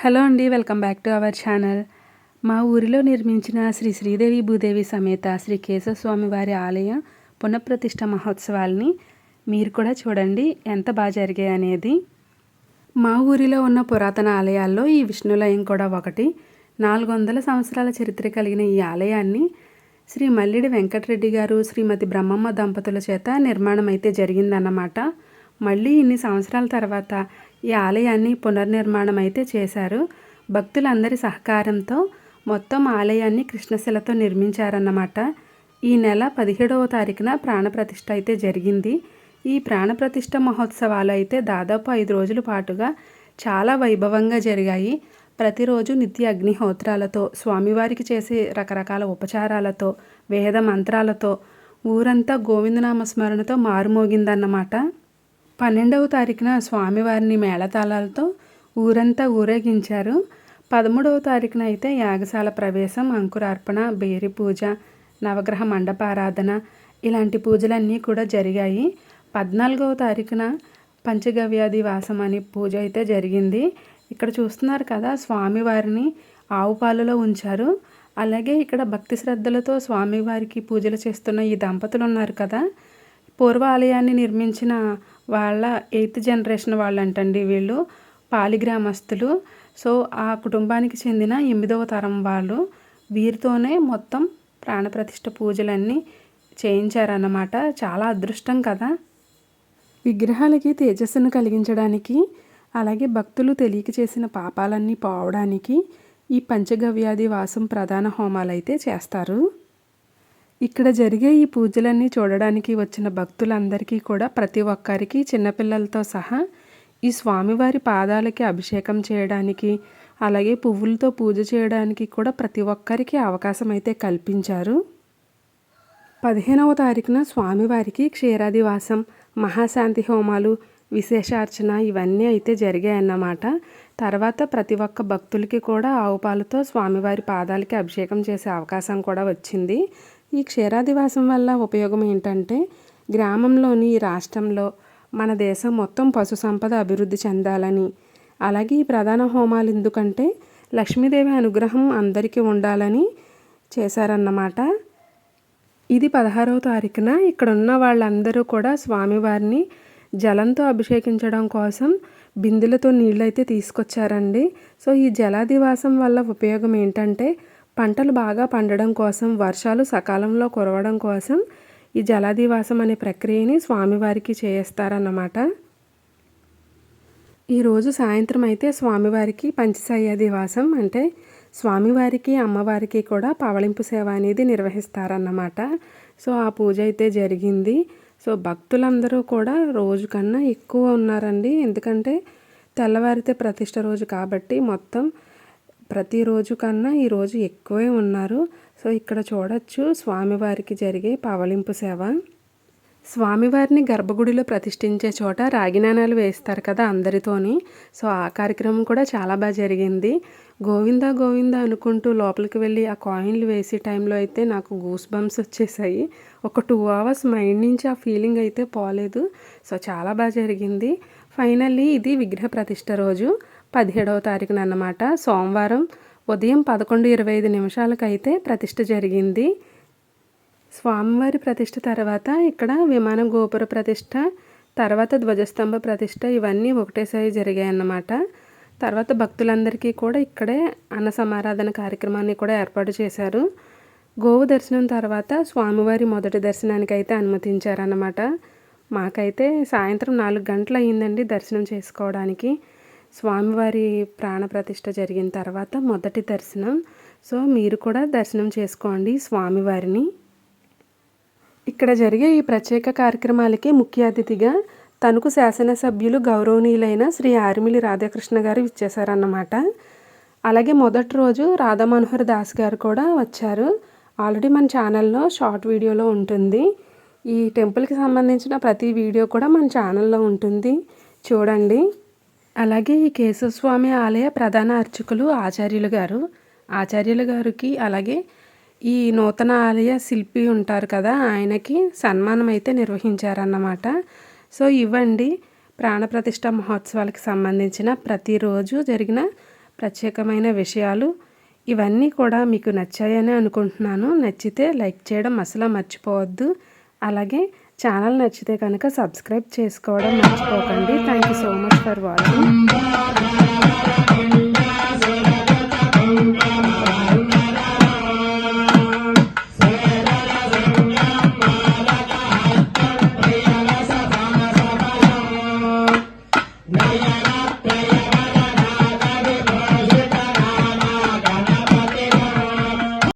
Hello అండి welcome back to our channel. మా ఊరిలో నిర్మించిన శ్రీ శ్రీదేవి భూదేవి సమేత శ్రీ కేశవస్వామి వారి ఆలయ పునఃప్రతిష్ట మహోత్సవాల్ని మీరు కూడా చూడండి ఎంత బాగా జరిగాయి అనేది. మా ఊరిలో ఉన్న పురాతన ఆలయాల్లో ఈ విష్ణులయం కూడా ఒకటి. నాలుగు వందల సంవత్సరాల చరిత్ర కలిగిన ఈ ఆలయాన్ని శ్రీ మల్లిడి వెంకటరెడ్డి గారు శ్రీమతి బ్రహ్మమ్మ దంపతుల చేత నిర్మాణం అయితే జరిగిందన్నమాట. మళ్ళీ ఇన్ని సంవత్సరాల తర్వాత ఈ ఆలయాన్ని పునర్నిర్మాణం అయితే చేశారు. భక్తులందరి సహకారంతో మొత్తం ఆలయాన్ని కృష్ణశిలతో నిర్మించారన్నమాట. ఈ నెల పదిహేడవ తారీఖున ప్రాణప్రతిష్ఠ అయితే జరిగింది. ఈ ప్రాణప్రతిష్ఠ మహోత్సవాలు అయితే దాదాపు ఐదు రోజుల పాటుగా చాలా వైభవంగా జరిగాయి. ప్రతిరోజు నిత్య అగ్నిహోత్రాలతో స్వామివారికి చేసే రకరకాల ఉపచారాలతో వేద మంత్రాలతో ఊరంతా గోవిందనామ స్మరణతో మారుమోగిందన్నమాట. పన్నెండవ తారీఖున స్వామివారిని మేళతాళాలతో ఊరంతా ఊరేగించారు. పదమూడవ తారీఖున అయితే యాగశాల ప్రవేశం అంకురార్పణ బేరి పూజ నవగ్రహ మండపారాధన ఇలాంటి పూజలన్నీ కూడా జరిగాయి. పద్నాలుగవ తారీఖున పంచగవ్యాధి వాసం అనే పూజ అయితే జరిగింది. ఇక్కడ చూస్తున్నారు కదా స్వామివారిని ఆవు పాలలో ఉంచారు. అలాగే ఇక్కడ భక్తి శ్రద్ధలతో స్వామివారికి పూజలు చేస్తున్న ఈ దంపతులు ఉన్నారు కదా. పూర్వ ఆలయాన్ని నిర్మించిన వాళ్ళ ఎయిత్ జనరేషన్ వాళ్ళు అంటండి వీళ్ళు పాలిగ్రామస్తులు. సో ఆ కుటుంబానికి చెందిన ఎనిమిదవ తరం వాళ్ళు వీరితోనే మొత్తం ప్రాణప్రతిష్ఠ పూజలన్నీ చేయించారన్నమాట. చాలా అదృష్టం కదా. విగ్రహాలకి తేజస్సును కలిగించడానికి అలాగే భక్తులు తెలియక చేసిన పాపాలన్నీ పోవడానికి ఈ పంచగవ్యాధి వాసం ప్రధాన హోమాలైతే చేస్తారు. ఇక్కడ జరిగే ఈ పూజలన్నీ చూడడానికి వచ్చిన భక్తులందరికీ కూడా ప్రతి ఒక్కరికి చిన్నపిల్లలతో సహా ఈ స్వామివారి పాదాలకి అభిషేకం చేయడానికి అలాగే పువ్వులతో పూజ చేయడానికి కూడా ప్రతి ఒక్కరికి అవకాశం అయితే కల్పించారు. పదిహేనవ తారీఖున స్వామివారికి క్షీరాదివాసం మహాశాంతి హోమాలు విశేషార్చన ఇవన్నీ అయితే జరిగాయన్నమాట. తర్వాత ప్రతి ఒక్క భక్తులకి కూడా ఆవుపాలతో స్వామివారి పాదాలకి అభిషేకం చేసే అవకాశం కూడా వచ్చింది. ఈ క్షీరాదివాసం వల్ల ఉపయోగం ఏంటంటే గ్రామంలోని ఈ రాష్ట్రంలో మన దేశం మొత్తం పశు సంపద అభివృద్ధి చెందాలని. అలాగే ఈ ప్రధాన హోమాలు ఎందుకంటే లక్ష్మీదేవి అనుగ్రహం అందరికీ ఉండాలని చేశారన్నమాట. ఇది పదహారవ తారీఖున ఇక్కడ ఉన్న వాళ్ళందరూ కూడా స్వామివారిని జలంతో అభిషేకించడం కోసం బిందెలతో నీళ్ళైతే తీసుకొచ్చారండి. సో ఈ జలాదివాసం వల్ల ఉపయోగం ఏంటంటే పంటలు బాగా పండడం కోసం వర్షాలు సకాలంలో కురవడం కోసం ఈ జలాదివాసం అనే ప్రక్రియని స్వామివారికి చేయిస్తారన్నమాట. ఈరోజు సాయంత్రం అయితే స్వామివారికి పంచసయ్యాదివాసం అంటే స్వామివారికి అమ్మవారికి కూడా పవళింపు సేవ అనేది నిర్వహిస్తారన్నమాట. సో ఆ పూజ అయితే జరిగింది. సో భక్తులందరూ కూడా రోజు కన్నా ఎక్కువ ఉన్నారండి. ఎందుకంటే తెల్లవారితే ప్రతిష్ట రోజు కాబట్టి మొత్తం ప్రతిరోజు కన్నా ఈరోజు ఎక్కువే ఉన్నారు. సో ఇక్కడ చూడొచ్చు స్వామివారికి జరిగే పవలింపు సేవ. స్వామివారిని గర్భగుడిలో ప్రతిష్ఠించే చోట రాగి నాణాలు వేస్తారు కదా అందరితోని. సో ఆ కార్యక్రమం కూడా చాలా బాగా జరిగింది. గోవింద గోవింద అనుకుంటూ లోపలికి వెళ్ళి ఆ కాయిన్లు వేసే టైంలో అయితే నాకు గూస్ బంప్స్ వచ్చేసాయి. ఒక టూ అవర్స్ మైండ్ నుంచి ఆ ఫీలింగ్ అయితే పోలేదు. సో చాలా బాగా జరిగింది. ఫైనల్లీ ఇది విగ్రహ ప్రతిష్ట రోజు. పదిహేడవ తారీఖున అన్నమాట. సోమవారం ఉదయం పదకొండు ఇరవై ఐదు నిమిషాలకైతే ప్రతిష్ఠ జరిగింది. స్వామివారి ప్రతిష్ట తర్వాత ఇక్కడ విమాన గోపుర ప్రతిష్ట తర్వాత ధ్వజస్తంభ ప్రతిష్ట ఇవన్నీ ఒకటేసారి జరిగాయి అన్నమాట. తర్వాత భక్తులందరికీ కూడా ఇక్కడే అన్న సమారాధన కార్యక్రమాన్ని కూడా ఏర్పాటు చేశారు. గోవు దర్శనం తర్వాత స్వామివారి మొదటి దర్శనానికి అయితే అనుమతించారన్నమాట. మాకైతే సాయంత్రం నాలుగు గంటలు అయ్యిందండి దర్శనం చేసుకోవడానికి. స్వామివారి ప్రాణప్రతిష్ఠ జరిగిన తర్వాత మొదటి దర్శనం. సో మీరు కూడా దర్శనం చేసుకోండి స్వామివారిని. ఇక్కడ జరిగే ఈ ప్రత్యేక కార్యక్రమాలకి ముఖ్య అతిథిగా తణుకు శాసనసభ్యులు గౌరవనీయులైన శ్రీ ఆర్మిలి రాధాకృష్ణ గారు ఇచ్చేశారన్నమాట అలాగే మొదటి రోజు రాధా మనోహర్ దాస్ గారు కూడా వచ్చారు. ఆల్రెడీ మన ఛానల్లో షార్ట్ వీడియోలో ఉంటుంది. ఈ టెంపుల్కి సంబంధించిన ప్రతి వీడియో కూడా మన ఛానల్లో ఉంటుంది. చూడండి. అలాగే ఈ కేశవస్వామి ఆలయ ప్రధాన అర్చకులు ఆచార్యులు గారు. ఆచార్యులు గారికి అలాగే ఈ నూతన ఆలయ శిల్పి ఉంటారు కదా ఆయనకి సన్మానం అయితే నిర్వహించారన్నమాట. సో ఇవ్వండి. ప్రాణప్రతిష్ఠ మహోత్సవాలకు సంబంధించిన ప్రతిరోజు జరిగిన ప్రత్యేకమైన విషయాలు. ఇవన్నీ కూడా మీకు నచ్చాయని అనుకుంటున్నాను. నచ్చితే లైక్ చేయడం అసలు మర్చిపోవద్దు. అలాగే ఛానల్ నచ్చితే కనుక సబ్స్క్రైబ్ చేసుకోవడం మర్చిపోకండి. Thank you so much for watching